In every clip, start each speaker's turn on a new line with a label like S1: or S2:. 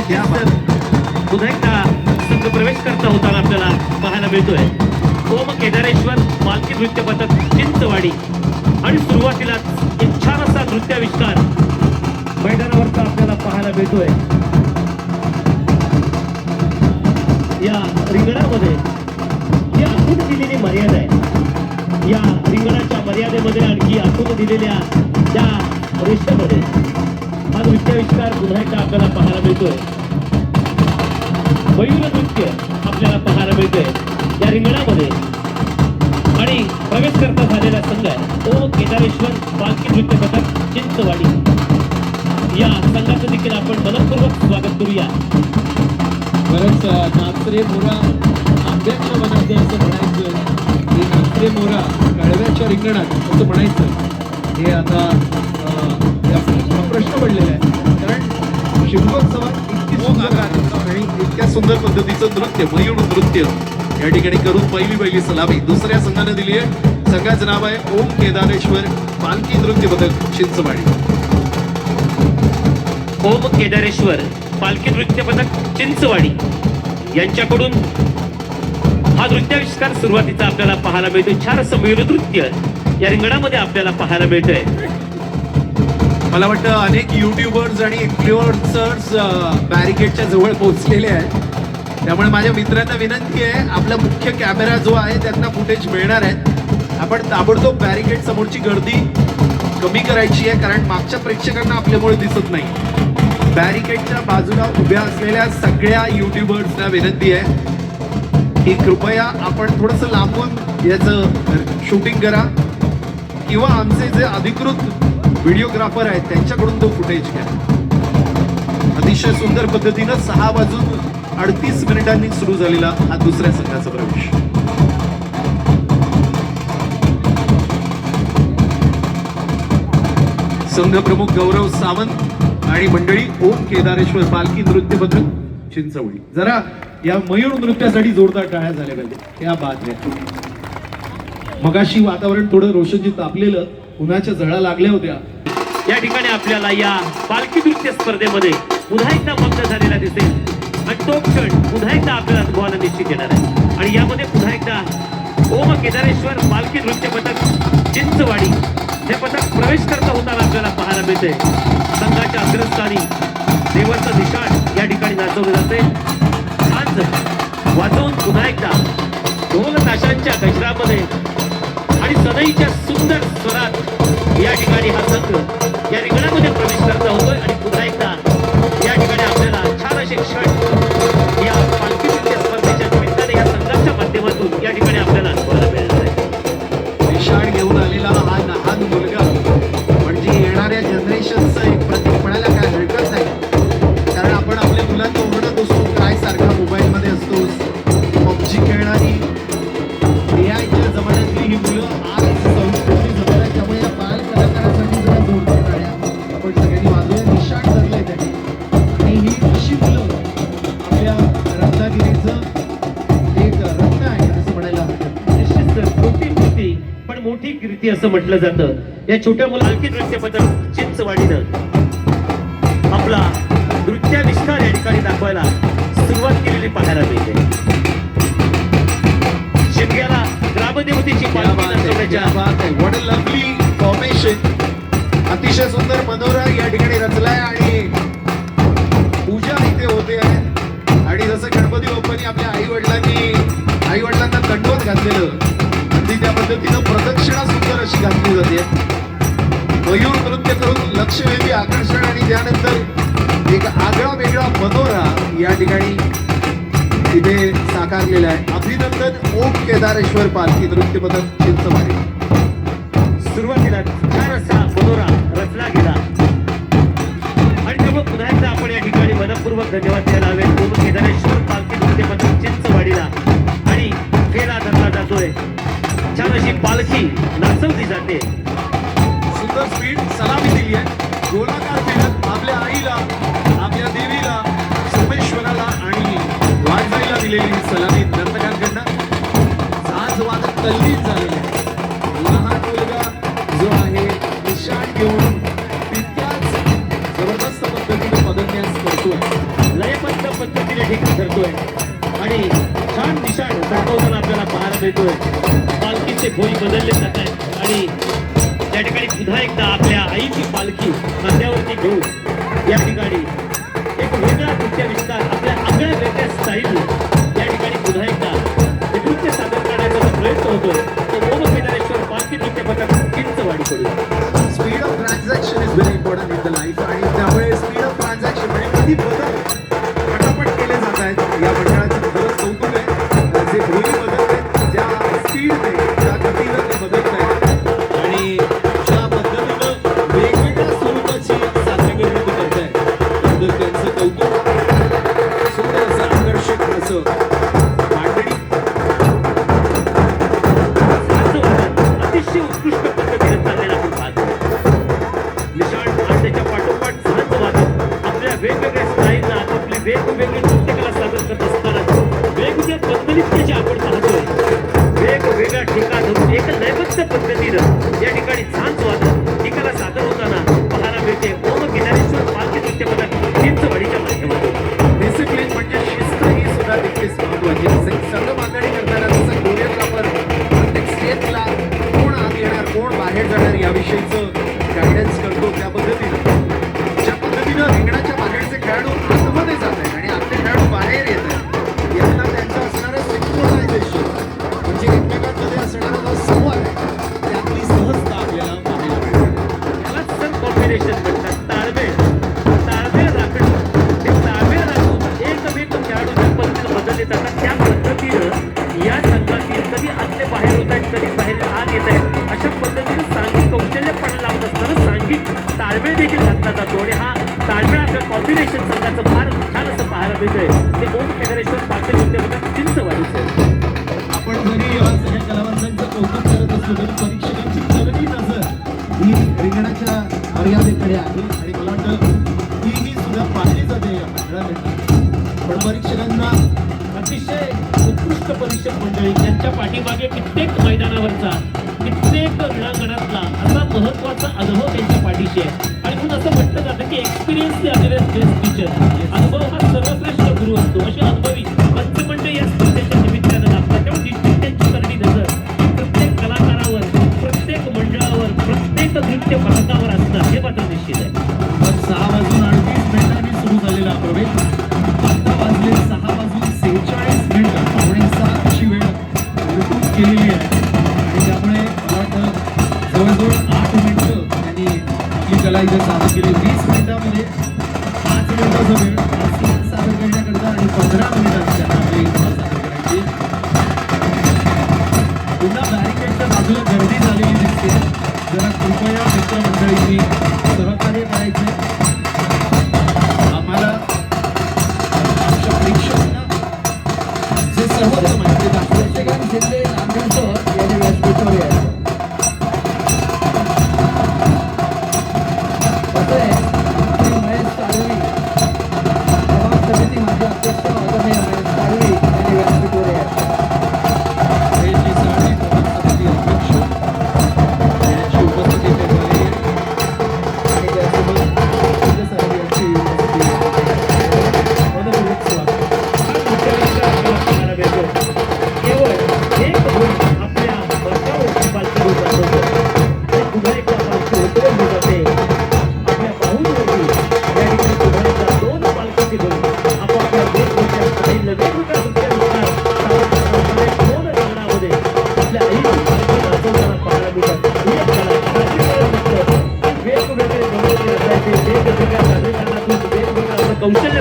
S1: पुन्हा एकदा संघ प्रवेश करता होताना आपल्याला पाहायला मिळतोय. ओम केदारेश्वर मालकी नृत्य पथक चिंचवाडी. आणि सुरुवातीलाच एक छान असा नृत्याविष्कार मैदानावरचा आपल्याला पाहायला मिळतोय. या रिंगणामध्ये जी आखून दिलेली मर्यादा आहे. या रिंगणाच्या मर्यादेमध्ये आणखी आखून दिलेल्या त्या रेषेमध्ये नृत्य विस्तार पुन्हा एकदा आपल्याला पाहायला मिळतोय. मयूर नृत्य आपल्याला पाहायला मिळतोय. या रिंगणामध्ये आणि प्रवेश करता झालेला संघ आहे. तो केदारेश्वर पालखी नृत्य पथक चिंचवाडी. या संघाचं देखील आपण मनपूर्वक स्वागत करूया.
S2: बरंच नाचरे मोरा आंब्याच्या वनाचे असं म्हणायचं. की नाचरे मोरा कळव्याच्या रिंगणात असं म्हणायचं. हे आता प्रश्न- पडलेला आहे. कारण शिमगोत्सवात इतकी सुंदर
S3: आणि इतक्या सुंदर पद्धतीचं नृत्य मयूर नृत्य या ठिकाणी करून पहिली पहिली सलामी. दुसऱ्या संघाने दिली आहे. संघाचं नाव आहे ओम केदारेश्वर पालखी नृत्य पथक चिंचवाडी.
S1: ओम केदारेश्वर पालखी नृत्य पथक चिंचवाडी. यांच्याकडून हा नृत्याविष्कार सुरुवातीचा आपल्याला पाहायला मिळतोय. छान असं मयूर नृत्य या रिंगणामध्ये आपल्याला पाहायला मिळतंय.
S3: मला वाटतं अनेक युट्यूबर्स आणि इन्फ्लुएन्सर्स बॅरिकेडच्या जवळ पोहोचलेले आहेत. त्यामुळे माझ्या मित्रांना विनंती आहे आपला मुख्य कॅमेरा जो आहे त्यांना फुटेज मिळणार आहेत आपण ताबडतोब बॅरिकेड समोरची गर्दी कमी करायची आहे कारण मागच्या प्रेक्षकांना आपल्यामुळे दिसत नाही. बॅरिकेडच्या बाजूला उभ्या असलेल्या सगळ्या युट्यूबर्सना विनंती आहे की कृपया आपण थोडंसं लांबून याचं शूटिंग करा. किंवा आमचे जे अधिकृत व्हिडिओग्राफर आहेत त्यांच्याकडून तो फुटेज घ्या. अतिशय सुंदर पद्धतीनं सहा वाजून अडतीस मिनिटांनी सुरू झालेला हा दुसऱ्या संघाचा प्रवेश. संघ प्रमुख गौरव सावंत आणि मंडळी ओम केदारेश्वर पालखी नृत्य पथक चिंचवडी. जरा या मयूर नृत्यासाठी जोरदार टाळ्या झाल्या पाहिजे या बात आहे मगाशी वातावरण थोडं रोशनजी तापलेलं उन्हाच्या जळा लागल्या होत्या.
S1: या ठिकाणी आपल्याला या पालखी नृत्य स्पर्धेमध्ये पुन्हा एकदा मग्न झालेला दिसेल. आणि तो क्षण पुन्हा एकदा आपल्याला अनुभवाला निश्चित येणार आहे. आणि यामध्ये पुन्हा एकदा ओम केदारेश्वर पालखी नृत्य पथक चिंचवाडी हे पथक प्रवेश करता होताना आपल्याला पाहायला मिळते संघाच्या अग्रस्थानी देवाचं निशाण या ठिकाणी नाचवलं जाते आज वाजवून पुन्हा एकदा ढोल ताशांच्या गजरामध्ये आणि सनईच्या सुंदर स्वरात या ठिकाणी हा संघ असं म्हटलं जातं. या छोट्या मुलांकी पथक चिंचवाडीनं आपला नृत्याविष्कार या ठिकाणी दाखवायला सुरुवात केलेली पाहायला मिळते. शिमग्याला ग्रामदेवतेची
S3: lovely formation. अतिशय सुंदर मनोरा या ठिकाणी रचलाय आणि पूजा इथे होते आहे. आणि जसं गणपती बाप्पांनी आपल्या आई वडिलांनी आई वडिलांना दंडवत घातलेलं अगदी त्या पद्धतीनं प्रदक्षिणा अशी घातली जाते मयूर नृत्य करून लक्षवेधी आकर्षण आणि त्यानंतर एक आगळा वेगळा मनोरा या ठिकाणी तिथे साकारलेला आहे. अभिनंदन ओम केदारेश्वर पालखी नृत्य पथक चिंचवाडी
S1: सुरुवातीला छान असा मनोरा रचला गेला. आणि तेव्हा पुन्हा एकदा आपण या ठिकाणी मनपूर्वक धन्यवाद पालखी नाचवली जाते.
S3: सुंदर स्पीड सलामी दिली आहे. गोलाकार फिरत आपल्या आईला आपल्या देवीला सोमेश्वराला आणि वाजबाईला दिलेली सलामी नर्तकांकडनं आज वादक तल्लीन झालेले लहान मुलगा जो आहे निशाण घेऊन तितक्याच जबरदस्त पद्धतीने पदन्यास करतोय.
S1: लयबद्ध पद्धतीने ठीक करतोय आणि छान निशाण दाखवतो पाहायला मिळतोय. पालखीचे भोई बदलले जात आहेत. आणि त्या ठिकाणी पुन्हा एकदा आपल्या आईची पालखी खांद्यावरती घेऊन
S3: बाहेर
S1: आत येत आहे अशा पद्धतीने सांघिक कौशल्य पण लावत असताना सांघिक ताळमेळ देखील घातला जातो. आणि हा ताळमेळ आपल्या कॉम्बिनेशन संघाचं फार छान असं पाहायला मिळतंय. ते ओम फेडरेशन पाटील उद्योगात चिंच वाढीचं
S2: आपण घरी सगळ्या कलावंतांचं कौतुक करत असतो. तरी
S1: त्यांच्या पाठीमागे कित्येक मैदानावरचा कित्येक रणांगणातला असा महत्त्वाचा अनुभव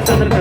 S1: Alexander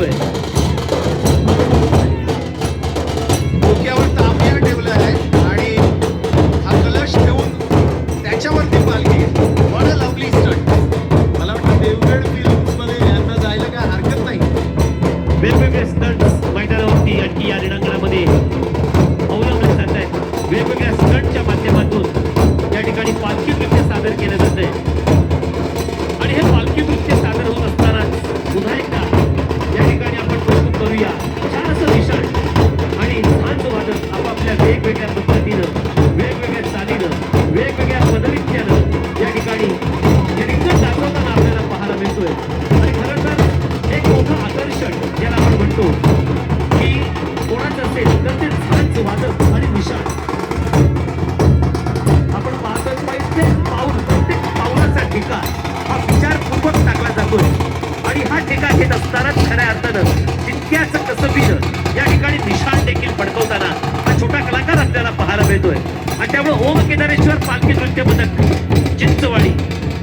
S1: 对。juegan los partidos. त्याला पाहायला मिळतोय.
S3: आणि
S1: त्यामुळे ओम केदारेश्वर पालखी नृत्य पथक चिंचवाडी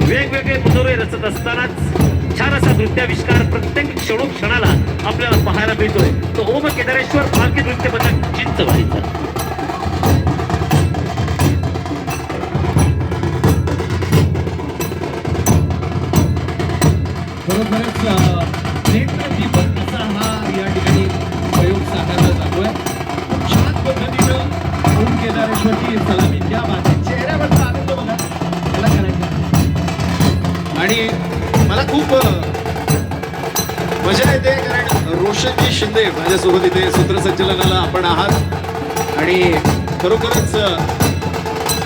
S1: वेगवेगळे मनोरे रचत असतानाच छान असा नृत्याविष्कार प्रत्येक क्षणोक्षणाला आपल्याला पाहायला मिळतोय. तो ओम केदारेश्वर पालखी नृत्य पथक चिंचवाडीचा.
S2: बऱ्याच केदारेश्वरची सलामी द्या बाकी चेहऱ्यावरचा आनंद बघा. त्याला करायचा
S3: आणि मला खूप मजा येते कारण रोशनजी शिंदे माझ्यासोबत इथे सूत्रसंचलनाला आपण आहात. आणि खरोखरच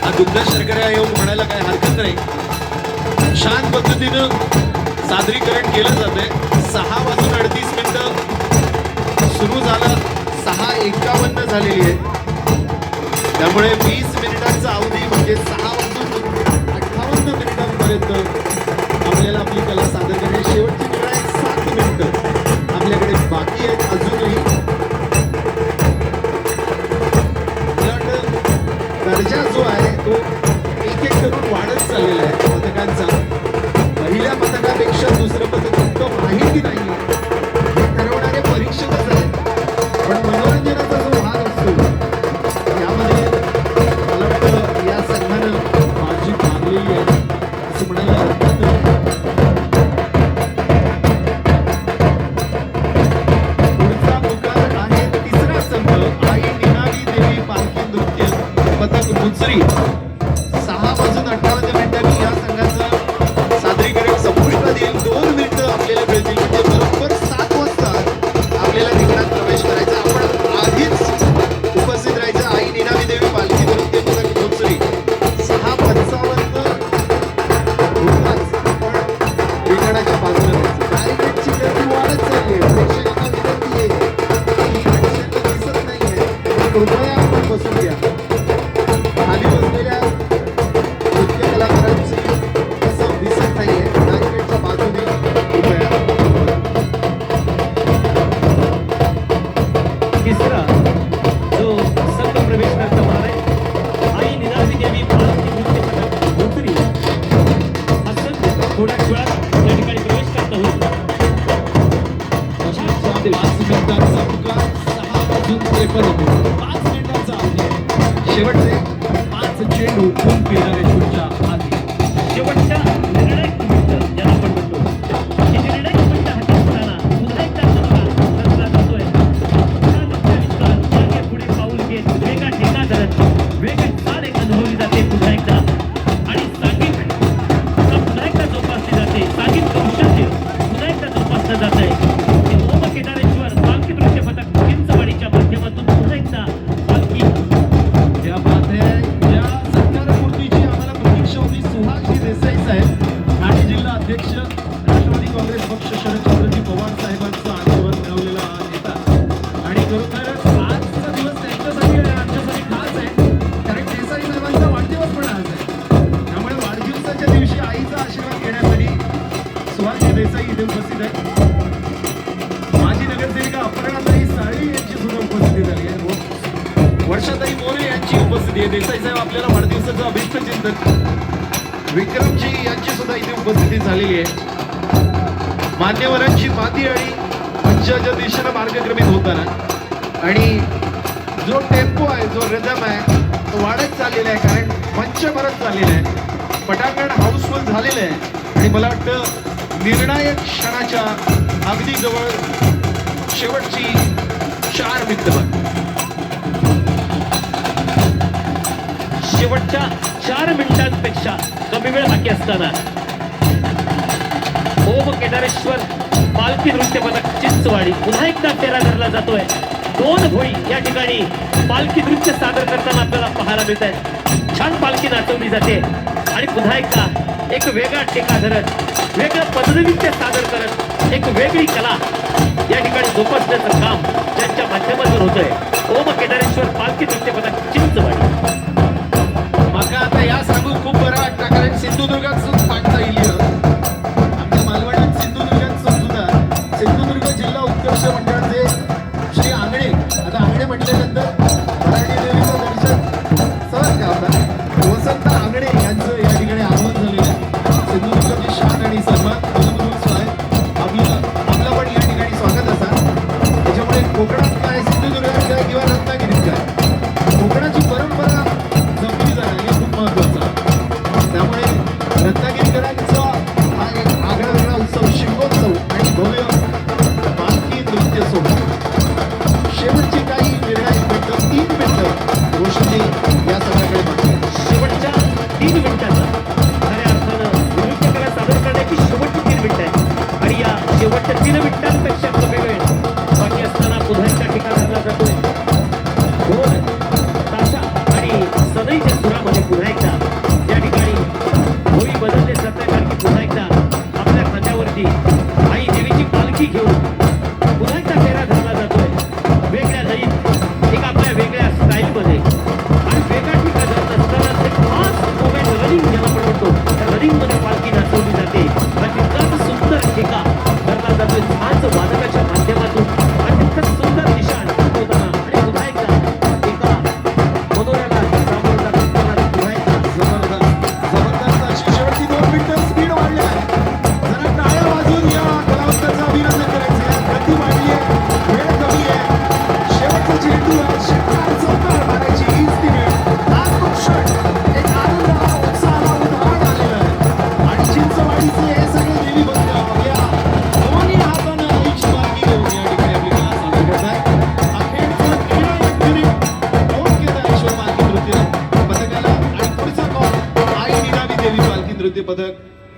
S3: हा दुग्ध शर्कऱ्या येऊन म्हणायला काही हरकत नाही. शांत पद्धतीनं सादरीकरण केलं जात सहा वाजून अडतीस मिनिटं सुरू झालं. सहा एक्कावन्न झालेली आहे. त्यामुळे वीस मिनिटांचा अवधी म्हणजे सहा वाजून अठ्ठावन्न मिनिटांपर्यंत आपल्याला आपली कला सादर करू कारण आजचा दिवस त्यांच्यासाठी आणि आमच्यासाठी खास आहे कारण केसाई साहेबांचा वाढदिवस पण आहे त्यामुळे वाढदिवसाच्या दिवशी आईचा आशीर्वाद घेण्यासाठी सुहास देसाई इथे उपस्थित आहे माजी
S1: नगरसेविका अपराताई साळी यांची उपस्थिती झाली आहे वर्षाताई मोरे यांची उपस्थिती आहे
S2: देसाई साहेब आपल्याला
S3: वाढदिवसाचं अभिष्ट चिंतक विक्रमजी यांची सुद्धा इथे उपस्थिती झालेली आहे मान्यवरांची माती आणि मंचाच्या दिशेनं मार्गक्रमित होताना आणि जो टेम्पो आहे जो रिदम आहे तो वाढत चाललेला आहे कारण मंच भरत चाललेला आहे. पटांगण हाऊसफुल झालेलं आहे. आणि मला वाटतं निर्णायक क्षणाच्या अगदी जवळ शेवटची चार मिनिटं
S1: शेवटच्या चार मिनिटांपेक्षा कमी वेळ बाकी असताना ओम केदारेश्वर पालखी नृत्य पदक चिंचवाडी पुन्हा एकदा फेरा धरला जातोय. दोन भोई या ठिकाणी पालखी नृत्य सादर करताना आपल्याला पाहायला मिळत आहे छान पालखी नाचवली जाते. आणि पुन्हा एकदा एक वेगळा टेका धरत वेगळं पदनृत्य सादर करत एक वेगळी कला या ठिकाणी जोपासण्याचं काम त्यांच्या माध्यमातून होतंय. ओम केदारेश्वर पालखी नृत्य पदक चिंत
S3: वाटत मग आता या सांगून खूप बरं वाटतं कारण सिंधुदुर्गात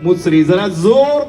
S3: मुसरी जरा जोर